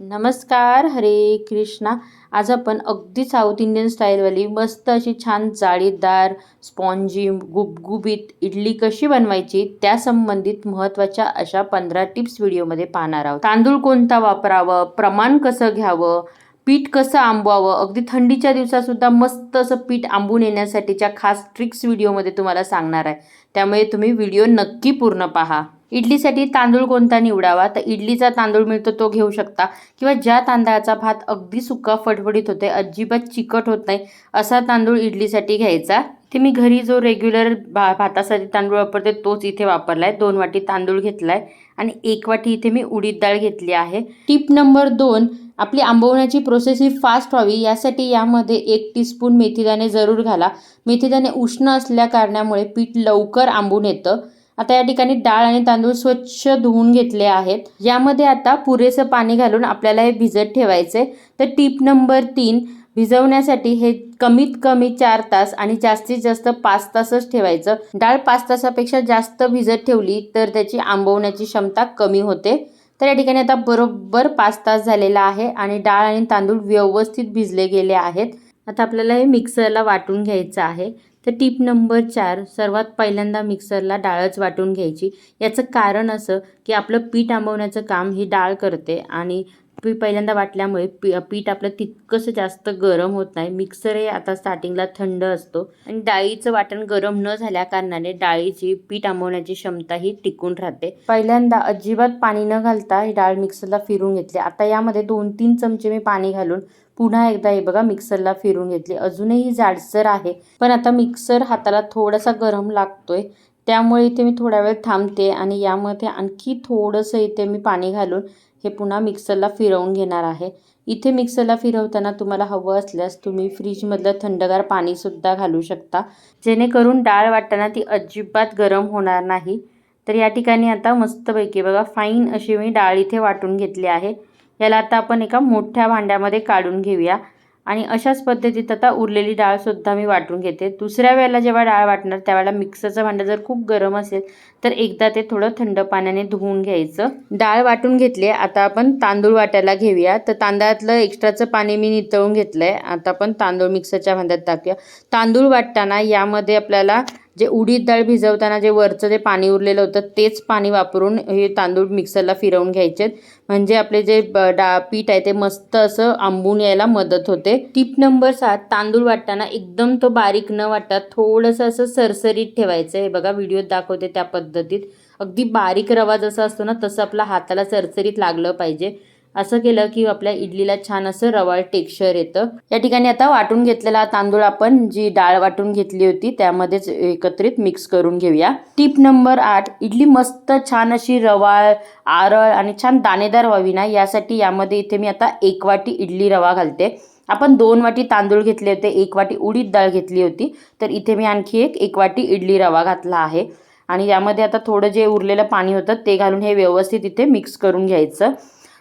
नमस्कार हरे कृष्णा. आज आपण अगदी साऊथ इंडियन स्टाईलवाली मस्त अशी छान जाळीदार स्पॉन्जी गुबगुबीत इडली कशी बनवायची त्या संबंधित महत्त्वाच्या अशा पंधरा टिप्स व्हिडिओमध्ये पाहणार आहोत. तांदूळ कोणता वापरावं? प्रमाण कसं घ्यावं? पीठ कसं आंबवावं? अगदी थंडीच्या दिवसातसुद्धा मस्त असं पीठ आंबून येण्यासाठीच्या खास ट्रिक्स व्हिडिओमध्ये तुम्हाला सांगणार आहे. त्यामुळे तुम्ही व्हिडिओ नक्की पूर्ण पहा. इडलीसाठी तांदूळ कोणता निवडावा? तर इडलीचा तांदूळ मिळतो तो घेऊ शकता. किंवा ज्या तांदळाचा भात अगदी सुका फडफडीत होते अजिबात चिकट होत नाही असा तांदूळ इडलीसाठी घ्यायचा. ते मी घरी जो रेग्युलर भा भातासाठी तांदूळ वापरते तोच इथे वापरला आहे दोन वाटी तांदूळ घेतला आहे आणि एक वाटी इथे मी उडीद डाळ घेतली आहे. टिप नंबर दोन आपली आंबवण्याची प्रोसेस ही फास्ट व्हावी यासाठी यामध्ये एक टीस्पून मेथीदाणे जरूर घाला. मेथीदाणे उष्ण असल्या कारणामुळे पीठ लवकर आंबून येतं. आता या ठिकाणी डाळ आणि तांदूळ स्वच्छ धुवून घेतले आहेत. यामध्ये आता पुरेसं पाणी घालून आपल्याला हे भिजत ठेवायचे तर टीप नंबर तीन भिजवण्यासाठी हे कमीत कमी चार तास आणि जास्तीत जास्त पाच तासच ठेवायचं. डाळ पाच तासापेक्षा जास्त भिजत ठेवली तर त्याची आंबवण्याची क्षमता कमी होते. तर या ठिकाणी आता बरोबर पाच तास झालेला आहे आणि डाळ आणि तांदूळ व्यवस्थित भिजले गेले आहेत. आता आपल्याला हे मिक्सरला वाटून घ्यायचं आहे. तर टीप नंबर चार सर्वात पहिल्यांदा मिक्सरला डाळच वाटून घ्यायची. याचं कारण असं की आपलं पीठ आंबवण्याचं काम ही डाळ करते आणि पी पहिल्यांदा वाटल्यामुळे पी पीठ आपलं तितकंसं जास्त गरम होत नाही. मिक्सर हे आता स्टार्टिंगला थंड असतो. आणि डाळीचं वाटण गरम न झाल्या कारणाने डाळीची पीठ आंबवण्याची क्षमता ही टिकून राहते. पहिल्यांदा अजिबात पाणी न घालता ही डाळ मिक्सरला फिरून घेतली. आता यामध्ये दोन तीन चमचे मी पाणी घालून पुन्हा एकदा हे बघा मिक्सरला फिरून घेतली. अजूनही जाडसर आहे. पण आता मिक्सर हाताला थोडासा गरम लागतोय. त्यामुळे इथे मी थोडा वेळ थांबते आणि यामध्ये आणखी थोडंसं इथे मी पाणी घालून हे पुन्हा मिक्सरला फिरवून घेणार आहे. इथे मिक्सरला फिरवताना तुम्हाला हवं असल्यास तुम्ही फ्रीजमधलं थंडगार पाणीसुद्धा घालू शकता. जेणेकरून डाळ वाटताना ती अजिबात गरम होणार नाही. तर या ठिकाणी आता मस्तपैकी बघा फाईन अशी मी डाळ इथे वाटून घेतली आहे. याला आता आपण एका मोठ्या भांड्यामध्ये काढून घेऊया. आणि अशाच पद्धतीत आता उरलेली डाळसुद्धा मी वाटून घेते. दुसऱ्या वेळेला जेव्हा डाळ वाटणार त्यावेळेला मिक्सरचं भांडं जर खूप गरम असेल तर एकदा ते थोडं थंड पाण्याने धुवून घ्यायचं. डाळ वाटून घेतली आता आपण तांदूळ वाटायला घेऊया. तर तांदळातलं एक्स्ट्राचं पाणी मी नितळून घेतलं आहे आता आपण तांदूळ मिक्सरच्या भांड्यात टाकूया. तांदूळ वाटताना यामध्ये आपल्याला जे उडीद डाळ भिजवताना जे वरचं जे पाणी उरलेलं होतं तेच पाणी वापरून हे तांदूळ मिक्सरला फिरवून घ्यायचे म्हणजे आपले जे डा पीठ आहे ते मस्त असं आंबून यायला मदत होते. टिप नंबर सात तांदूळ वाटताना एकदम तो बारीक न वाटता थोडंसं असं सरसरीत ठेवायचं. हे बघा व्हिडिओत दाखवते त्या पद्धतीत. अगदी बारीक रवा जसा असतो ना तसं आपला हाताला सरसरीत लागलं पाहिजे. असं केलं की आपल्या इडलीला छान असं रवाळ टेक्स्चर येतं. या ठिकाणी आता वाटून घेतलेला तांदूळ आपण जी डाळ वाटून घेतली होती त्यामध्येच एकत्रित मिक्स करून घेऊया. टीप नंबर आठ इडली मस्त छान अशी रवाळ आरळ आणि छान दाणेदार व्हावी ना? यासाठी यामध्ये इथे मी आता एक वाटी इडली रवा घालते. आपण दोन वाटी तांदूळ घेतले होते एक वाटी उडीद डाळ घेतली होती. तर इथे मी आणखी एक एक वाटी इडली रवा घातला आहे. आणि यामध्ये आता थोडं जे उरलेलं पाणी होतं ते घालून हे व्यवस्थित इथे मिक्स करून घ्यायचं.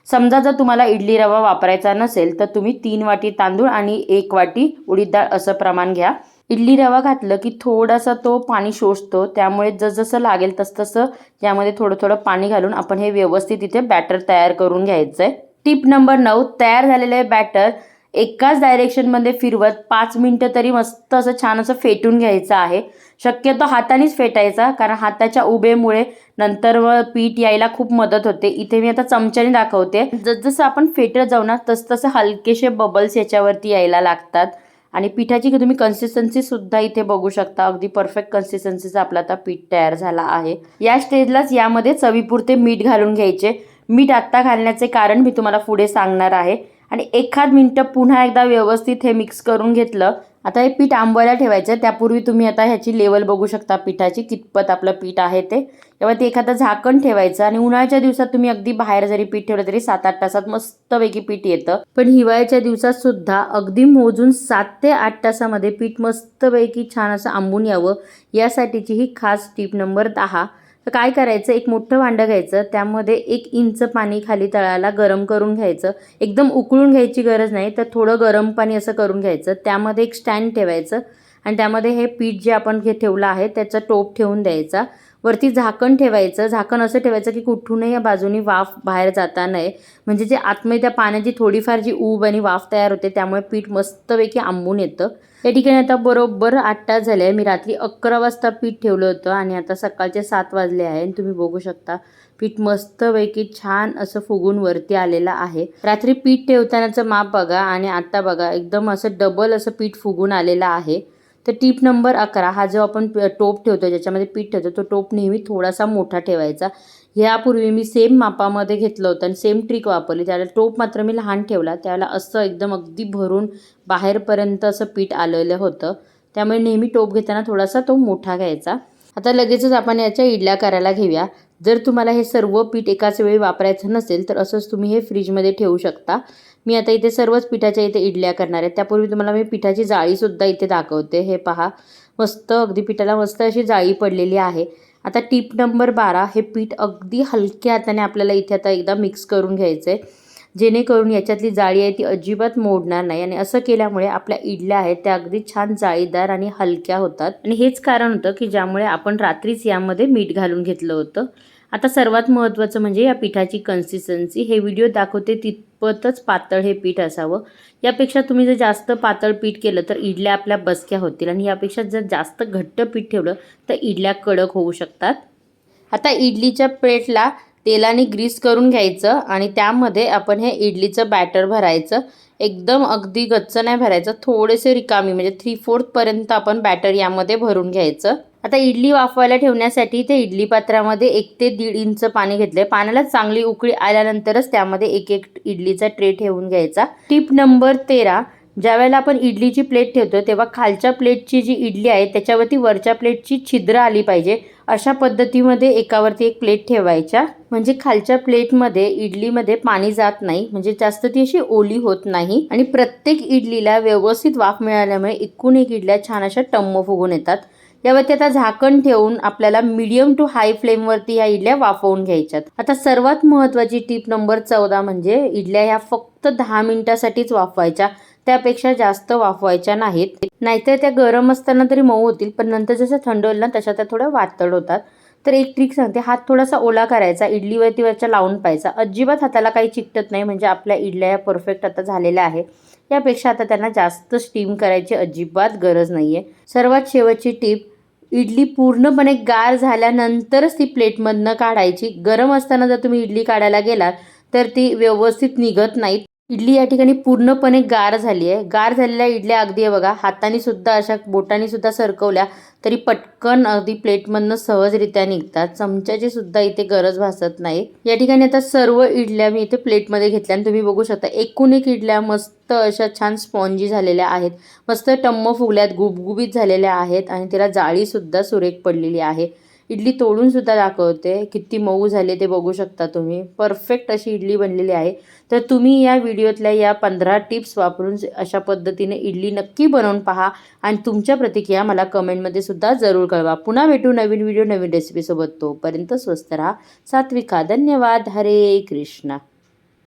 समजा जर तुम्हाला इडली रवा वापरायचा नसेल तर तुम्ही तीन वाटी तांदूळ आणि एक वाटी उडीद डाळ असं प्रमाण घ्या. इडली रवा घातलं की थोडासा तो पाणी शोषतो त्यामुळे जसजसं लागेल तसतसं यामध्ये थोडं थोडं पाणी घालून आपण हे व्यवस्थित इथे बॅटर तयार करून घ्यायचं आहे टिप नंबर नऊ तयार झालेलं आहे बॅटर एकाच डायरेक्शनमध्ये फिरवत पाच मिनटं तरी मस्त असं छान असं फेटून घ्यायचं आहे. शक्यतो हातानेच फेटायचा कारण हाताच्या उभेमुळे नंतर व पीठ यायला खूप मदत होते. इथे मी आता चमच्याने दाखवते. जसजसं आपण फेटत जाऊ ना तसतसं हलकेसे बबल्स याच्यावरती यायला लागतात. आणि पिठाची तुम्ही कन्सिस्टन्सीसुद्धा इथे बघू शकता. अगदी परफेक्ट कन्सिस्टन्सीचा आपला आता पीठ तयार झाला आहे. या स्टेजलाच यामध्ये चवीपुरते मीठ घालून घ्यायचे. मीठ आत्ता घालण्याचे कारण मी तुम्हाला पुढे सांगणार आहे. आणि एखाद मिनटं पुन्हा एकदा व्यवस्थित हे मिक्स करून घेतलं आता हे पीठ आंबवायला ठेवायचं त्यापूर्वी तुम्ही आता ह्याची लेवल बघू शकता पिठाची कितपत आपलं पीठ आहे ते. तेव्हा ते एखादं झाकण ठेवायचं आणि उन्हाळ्याच्या दिवसात तुम्ही अगदी बाहेर जरी पीठ ठेवलं तरी सात आठ तासात मस्तपैकी पीठ येतं. पण हिवाळ्याच्या दिवसात सुद्धा अगदी मोजून सात ते आठ तासामध्ये पीठ मस्तपैकी छान असं आंबून यावं. यासाठीची ही खास टीप नंबर दहा. तर काय करायचं? एक मोठं भांडं घ्यायचं. त्यामध्ये एक इंच पाणी खाली तळाला गरम करून घ्यायचं. एकदम उकळून घ्यायची गरज नाही तर थोडं गरम पाणी असं करून घ्यायचं. त्यामध्ये एक स्टँड ठेवायचं आणि त्यामध्ये हे पीठ जे आपण घे ठेवलं आहे त्याचं टोप ठेवून द्यायचा. वरती झाकण ठेवायचं. झाकण असं ठेवायचं की कुठूनही या बाजूनी वाफ बाहेर जाता नये. म्हणजे जे आतमध्ये त्या पाण्याची थोडीफार जी ऊब आणि वाफ तयार होते त्यामुळे पीठ मस्तपैकी आंबून येतं. या ठिकाणी आता बरोबर आठ तास झाले आहे. मी रात्री अकरा वाजता पीठ ठेवलं होतं आणि आता सकाळचे सात वाजले आहे आणि तुम्ही बघू शकता पीठ मस्तपैकी छान असं फुगून वरती आलेलं आहे. रात्री पीठ ठेवतानाचं माप बघा आणि आता बघा एकदम असं डबल असं पीठ फुगून आलेलं आहे. तर टीप नंबर अकरा. हा जो आपण टोप ठेवतो ज्याच्यामध्ये पीठ ठेवतो तो टोप नेहमी थोडासा मोठा ठेवायचा. ह्यापूर्वी मी सेम मापामध्ये घेतलं होतं आणि सेम ट्रिक वापरली. त्याला टोप मात्र मी लहान ठेवला. त्यावेळेला असं एकदम अगदी भरून बाहेरपर्यंत असं पीठ आलेलं होतं. त्यामुळे नेहमी टोप घेताना थोडासा तो मोठा घ्यायचा. आता लगेचच आपण याच्या इडल्या करायला घेऊया. जर तुम्हाला हे सर्व पीठ एकाच वेळी वापरायचं नसेल तर असंच तुम्ही हे फ्रीजमध्ये ठेवू शकता. मी आता इथे सर्वच पिठाच्या इथे इडल्या करणार आहे. त्यापूर्वी तुम्हाला मी पिठाची जाळीसुद्धा इथे दाखवते. हे पहा मस्त अगदी पिठाला मस्त अशी जाळी पडलेली आहे. आता टीप नंबर बारा हे पीठ अगदी हलक्या हाताने आपल्याला इथे आता एकदा मिक्स करून घ्यायचं आहे जेणेकरून याच्यातली जाळी आहे ती अजिबात मोडणार नाही. आणि असं केल्यामुळे आपल्या इडल्या आहेत त्या अगदी छान जाळीदार आणि हलक्या होतात. आणि हेच कारण होतं की ज्यामुळे आपण रात्रीच यामध्ये मीठ घालून घेतलं होतं. आता सर्वात महत्त्वाचं म्हणजे या पिठाची कन्सिस्टन्सी हे व्हिडिओ दाखवते ती तितपतच पातळ हे पीठ असावं. यापेक्षा तुम्ही जर जास्त पातळ पीठ केलं तर इडल्या आपल्या बसक्या होतील आणि यापेक्षा जर जास्त घट्ट पीठ ठेवलं तर इडल्या कडक होऊ शकतात. आता इडलीच्या प्लेटला तेलाने ग्रीस करून घ्यायचं आणि त्यामध्ये आपण हे इडलीचं बॅटर भरायचं. एकदम अगदी गच्च नाही भरायचं थोडेसे रिकामी म्हणजे थ्री फोर्थपर्यंत आपण बॅटर यामध्ये भरून घ्यायचं. आता इडली वाफवायला ठेवण्यासाठी ते इडली पात्रामध्ये एक ते दीड इंच पाणी घेतलंय. पाण्याला चांगली उकळी आल्यानंतरच त्यामध्ये एक एक इडलीचा ट्रे ठेवून घ्यायचा. टिप नंबर तेरा ज्यावेळेला आपण इडलीची प्लेट ठेवतो तेव्हा खालच्या प्लेटची जी इडली आहे त्याच्यावरती वरच्या प्लेटची छिद्र आली पाहिजे. अशा पद्धतीमध्ये एकावरती एक प्लेट ठेवायच्या. म्हणजे खालच्या प्लेटमध्ये इडलीमध्ये पाणी जात नाही. म्हणजे जास्त ती अशी ओली होत नाही. आणि प्रत्येक इडलीला व्यवस्थित वाफ मिळाल्यामुळे एकूण एक इडल्या छान अशा टम्म फुगून येतात. यावरती आता झाकण ठेवून आपल्याला मिडियम टू हाय फ्लेमवरती ह्या इडल्या वाफवून घ्यायच्यात. आता सर्वात महत्त्वाची टीप नंबर चौदा म्हणजे इडल्या ह्या फक्त दहा मिनिटासाठीच वाफवायच्या. त्यापेक्षा जास्त वाफवायच्या नाहीत. नाहीतर त्या गरम असताना तरी मऊ होतील पण नंतर जसं थंड होईल ना तशा त्या थोड्या वातड होतात. तर एक ट्रिक सांगते हात थोडासा ओला करायचा इडलीवरती वरच्या लावून पाहायचा. अजिबात हाताला काही चिकटत नाही म्हणजे आपल्या इडल्या या परफेक्ट आता झालेल्या आहे. यापेक्षा आता त्यांना जास्त स्टीम करायची अजिबात गरज नाही आहे सर्वात शेवटची टीप इडली पूर्णपणे गार झाल्यानंतरच ती प्लेटमधनं काढायची. गरम असताना जर तुम्ही इडली काढायला गेलात तर ती व्यवस्थित निघत नाहीत. इडली या ठिकाणी पूर्णपणे गार झाली आहे. गार झालेल्या इडल्या अगदी आहे बघा हाताने सुद्धा अशा बोटाने सुद्धा सरकवल्या तरी पटकन अगदी प्लेटमधनं सहजरित्या निघतात. चमच्याची सुद्धा इथे गरज भासत नाही. या ठिकाणी आता सर्व इडल्या मी इथे प्लेटमध्ये घेतल्या आणि तुम्ही बघू शकता एकूण एक इडल्या मस्त अशा छान स्पॉन्जी झालेल्या आहेत. मस्त टम्म फुगल्यात गुबगुबीत झालेल्या आहेत आणि तिला जाळीसुद्धा सुरेख पडलेली आहे. इडली तोडून सुद्धा दाखवते. किती मऊ झाले ते बघू शकता तुम्ही. परफेक्ट अशी इडली बनलेली आहे. तर तुम्ही या व्हिडिओतल्या या पंधरा टिप्स वापरून अशा पद्धतीने इडली नक्की बनवून पहा आणि तुमच्या प्रतिक्रिया मला कमेंटमध्ये सुद्धा जरूर कळवा. पुन्हा भेटू नवीन व्हिडिओ नवीन रेसिपीसोबत तोपर्यंत स्वस्त राहा. सात्विका धन्यवाद. हरे कृष्णा.